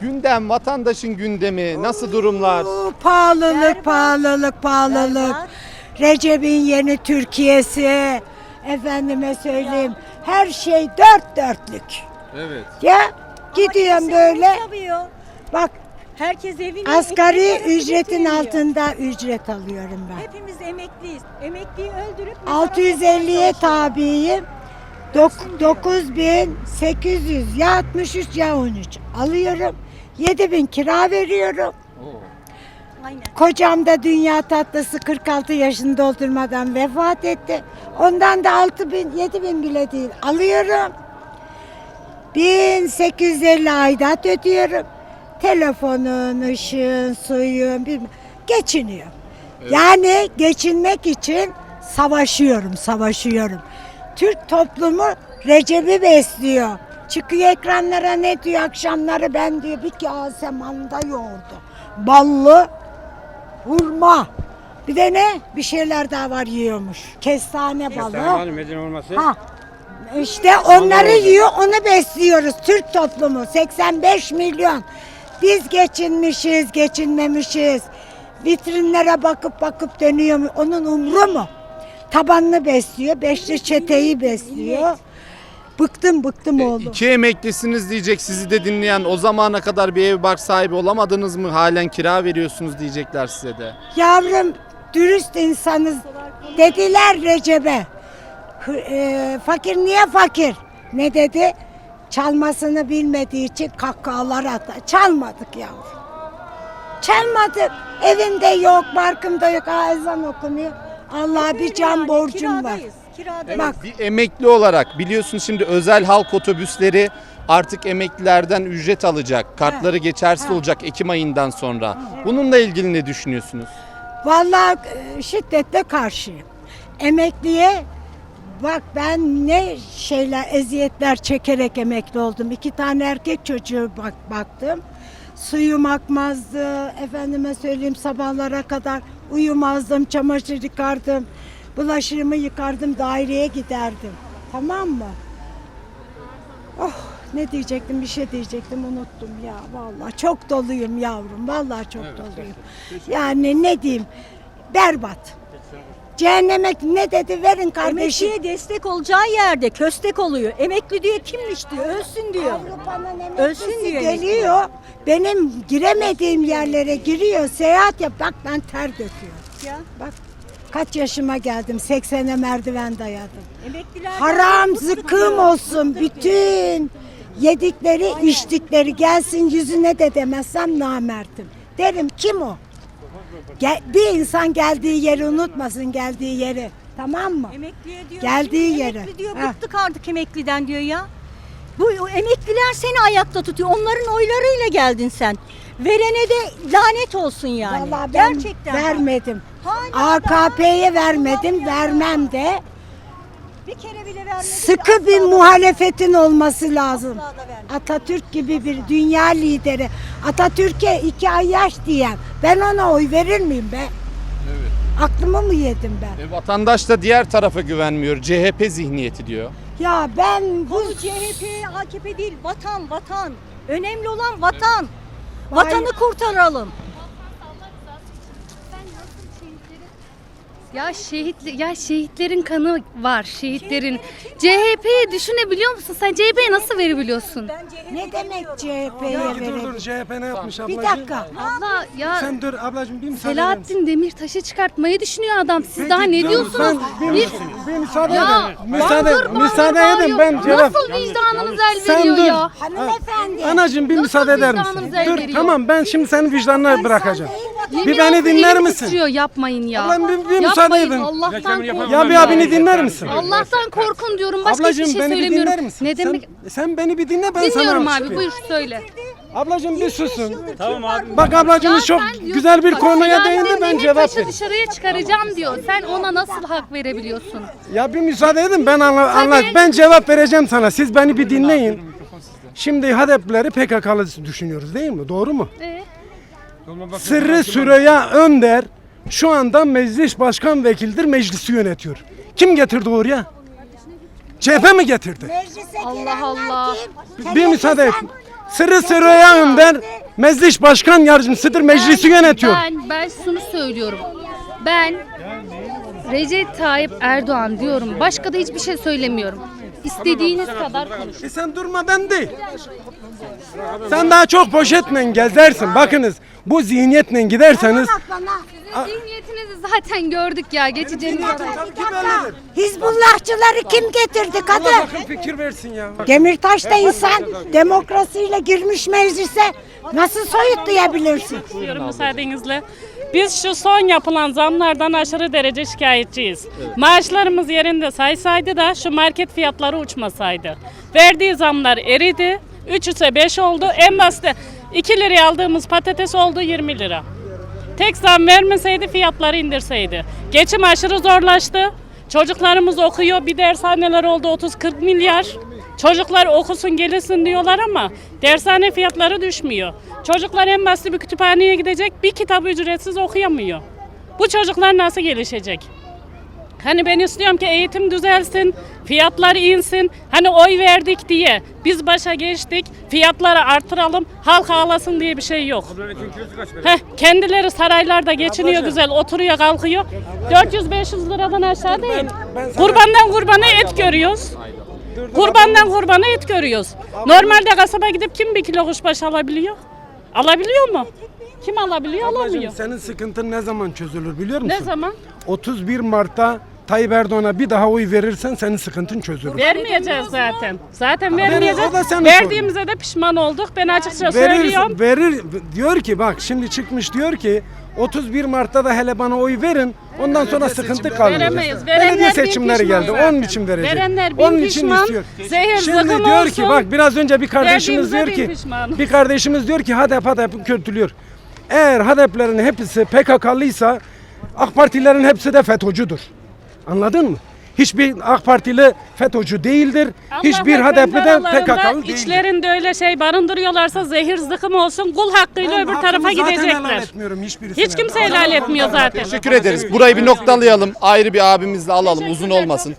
Gündem, vatandaşın gündemi, nasıl durumlar? Oo, pahalılık, pahalılık, pahalılık. Recep'in yeni Türkiye'si. Efendime söyleyeyim. Her şey dört dörtlük. Evet. Ya gidiyorum böyle. Bak Herkes evine asgari ücretin altında ücret alıyorum ben. Hepimiz emekliyiz. Emekliyi öldürüp mezara 650'ye koymaya tabiyim. Dok- 9800 ya 63 ya 13 alıyorum. 7000 kira veriyorum. Aynen. Kocam da dünya tatlısı 46 yaşını doldurmadan vefat etti. Ondan da 6 bin, 7 bin bile değil alıyorum. 1850 aidat ödüyorum. Telefonun, ışığın, suyun, bilmem. Geçiniyor. Yani geçinmek için savaşıyorum, savaşıyorum. Türk toplumu Recep'i besliyor. Çıkıyor ekranlara ne diyor akşamları ben diyor bir kase manda yoğurdu. Ballı hurma. Bir de ne? Bir şeyler daha var yiyormuş. Kestane balı. Kestane Medine olması. Ha. İşte onları yiyor, onu besliyoruz. Türk toplumu 85 milyon. Biz geçinmişiz, geçinmemişiz. Vitrinlere bakıp bakıp dönüyor? Onun umru mu? Tabanını besliyor, beşli çeteyi besliyor. Bıktım bıktım oğlum. İki emeklisiniz diyecek sizi de dinleyen. O zamana kadar bir ev bark sahibi olamadınız mı? Halen kira veriyorsunuz diyecekler size de. Yavrum dürüst insanız dediler Recep'e. Hı- e, fakir niye fakir? Ne dedi? Çalmasını bilmediği için kahkahalar attı. Çalmadık yavrum. Çalmadık. Evimde yok, barkımda yok. Ha, ezan okunuyor. Allah'a bir can borcum var. kiradayız, Kiradayız. Bak Bir emekli olarak biliyorsun şimdi özel halk otobüsleri artık emeklilerden ücret alacak. Kartları geçersiz olacak Ekim ayından sonra. Bununla ilgili ne düşünüyorsunuz? Vallahi e, şiddetle karşıyım. Emekliye bak ben ne şeyler eziyetler çekerek emekli oldum. İki tane erkek çocuğu bak baktım. Suyum akmazdı. Efendime söyleyeyim sabahlara kadar uyumazdım. Çamaşır yıkardım. Bulaşığımı yıkardım. Daireye giderdim. Tamam mı? Oh ne diyecektim bir şey diyecektim unuttum ya vallahi çok doluyum yavrum vallahi çok doluyum. Yani ne diyeyim berbat. Cehenneme ne dedi verin kardeşim. Emekliye destek olacağı yerde köstek oluyor. Emekli diyor kimmiş diyor. Ölsün diyor. Avrupa'nın Ölsün emeklisi diyor geliyor. Benim giremediğim yerlere giriyor. Seyahat yap. Bak ben ter döküyorum. Ya. Bak kaç yaşıma geldim. 80'e merdiven dayadım. Emeklilerden Haram zıkkım olsun bütün yedikleri içtikleri gelsin yüzüne de demezsem namertim. Derim kim o? Gel, bir insan geldiği yeri unutmasın geldiği yeri. Tamam mı? Emekliye diyor. Geldiği yere. Emekli diyor Ha. bıktık artık emekliden diyor ya. Bu emekliler seni ayakta tutuyor. Onların oylarıyla geldin sen. Verene de lanet olsun yani. Vallahi ben Gerçekten. vermedim. Hala AKP'ye vermedim, vermem de. Bir kere bile vermedi. Sıkı bir muhalefetin olması lazım. Asla da vermem. Atatürk gibi bir dünya lideri. Atatürk'e iki ay yaş diyen. Ben ona oy verir miyim be? Evet. Aklımı mı yedim ben? E, vatandaş da diğer tarafa güvenmiyor. CHP zihniyeti diyor. Ya ben bu Konu CHP, AKP değil. Vatan, vatan. Önemli olan vatan. Vatanı kurtaralım. Ya şehit ya şehitlerin kanı var şehitlerin. CHP'yi düşünebiliyor musun? Sen CHP'ye nasıl verebiliyorsun? Ne demek CHP'ye Ya dur dur verelim? CHP ne yapmış Bir ablacığım? dakika. Abla ya Sen dur ablacığım bir müsaade misin? Selahattin Demirtaş'ı çıkartmayı düşünüyor adam. Siz Peki, daha ne dur, diyorsunuz? Ben, Bir bir, bir müsaade ya edin. Müsaade, bangır müsaade edin bağırıyor. ben cevap. Nasıl vicdanınız el Sen veriyor dur. ya? Hanımefendi. Anacığım bir Nasıl müsaade eder vicdanınız misin? el Dur veriyor? tamam ben şimdi senin vicdanına bırakacağım. Yemin Bir beni olsun dinler elim misin? titriyor, yapmayın ya. Ablam bir- bir Yapmayın, edin. Allah'tan korkun. Ya bir abini dinler misin? Allah'tan korkun diyorum. Başka Ablacığım hiçbir şey beni bir söylemiyorum. dinler misin? Ne demek? Sen, sen beni bir dinle ben Dinliyorum sana abi açıklayayım. buyur söyle. Ablacığım bir susun. Tamam abi. Bak ablacığımız çok sen diyorsun güzel bir bak, konuya Selahattin değindi ben Demirtaş'ı cevap vereyim. dışarıya çıkaracağım diyor. Sen ona nasıl hak verebiliyorsun? Ya bir müsaade edin ben anla, Tabii. anlat. Ben cevap vereceğim sana. Siz beni bir dinleyin. Şimdi HDP'leri PKK'lı düşünüyoruz değil mi? Doğru mu? Ee? Sırrı Süreyya Önder şu anda meclis başkan vekildir, meclisi yönetiyor. Kim getirdi oraya? CHP mi getirdi? Meclise Allah Allah. kim? Bir müsaade et. Sırrı Süreyya Önder meclis başkan yardımcısıdır, meclisi yönetiyor. Ben, ben şunu söylüyorum. Ben Recep Tayyip Erdoğan diyorum. Başka da hiçbir şey söylemiyorum. İstediğiniz kadar konuşun. E sen durmadan değil. Sen daha çok poşetle gezersin. Bakınız bu zihniyetle giderseniz bana. Zihniyetinizi zaten gördük ya. Geçeceğiniz kadar. Hizbullahçıları kim getirdi Allah kadın? bakın fikir versin ya. Demirtaş da insan demokrasiyle girmiş meclise nasıl soyutlayabilirsin? Buyurun müsaadenizle. Biz şu son yapılan zamlardan aşırı derece şikayetçiyiz. Maaşlarımız yerinde saysaydı da şu market fiyatları uçmasaydı. Verdiği zamlar eridi. 3 ise 5 oldu. En basit 2 liraya aldığımız patates oldu 20 lira. Tek zam vermeseydi fiyatları indirseydi. Geçim aşırı zorlaştı. Çocuklarımız okuyor. Bir dershaneler oldu 30-40 milyar. Çocuklar okusun gelirsin diyorlar ama dershane fiyatları düşmüyor. Çocuklar en basit bir kütüphaneye gidecek bir kitabı ücretsiz okuyamıyor. Bu çocuklar nasıl gelişecek? Hani ben istiyorum ki eğitim düzelsin, fiyatlar insin. Hani oy verdik diye biz başa geçtik, fiyatları artıralım, halk ağlasın diye bir şey yok. Heh, kendileri saraylarda geçiniyor güzel, oturuyor kalkıyor. 400-500 liradan aşağı değil. Kurbandan kurbana et görüyoruz. Kurbandan kurbana et görüyoruz. Normalde kasaba gidip kim bir kilo kuşbaşı alabiliyor? Alabiliyor mu? Kim alabiliyor? Alamıyor. Ablacığım, senin sıkıntın ne zaman çözülür biliyor musun? Ne zaman? 31 Mart'ta Tayyip Erdoğan'a bir daha oy verirsen senin sıkıntın çözülür. Vermeyeceğiz zaten. Zaten o vermeyeceğiz. da senin Verdiğimize de pişman olduk. Ben açıkça söylüyorum. Verir, verir diyor ki bak şimdi çıkmış diyor ki 31 Mart'ta da hele bana oy verin. Ondan sonra sıkıntı kalmayacak. Veremeyiz. Belediye Verenler bin seçimleri pişman geldi. zaten. Onun için verecek. Verenler bin Onun için pişman. istiyor. Zehir Şimdi zıkkım diyor olsun. ki bak biraz önce bir kardeşimiz Verdiğimize diyor bin ki pişman. bir kardeşimiz diyor ki HDP HDP kötülüyor. Eğer HDP'lerin hepsi PKK'lıysa AK Partilerin hepsi de FETÖ'cüdür. Anladın mı? Hiçbir AK Partili FETÖ'cü değildir. Hiçbir Allah HDP'de aralarında PKK'lı değildir. içlerinde öyle şey barındırıyorlarsa zehir zıkkım olsun kul hakkıyla Ben öbür tarafa gidecekler. etmiyorum hiçbirisine. Hiç kimse helal etmiyor zaten. Teşekkür ederiz. Burayı bir noktalayalım. Ayrı bir abimizle alalım uzun olmasın.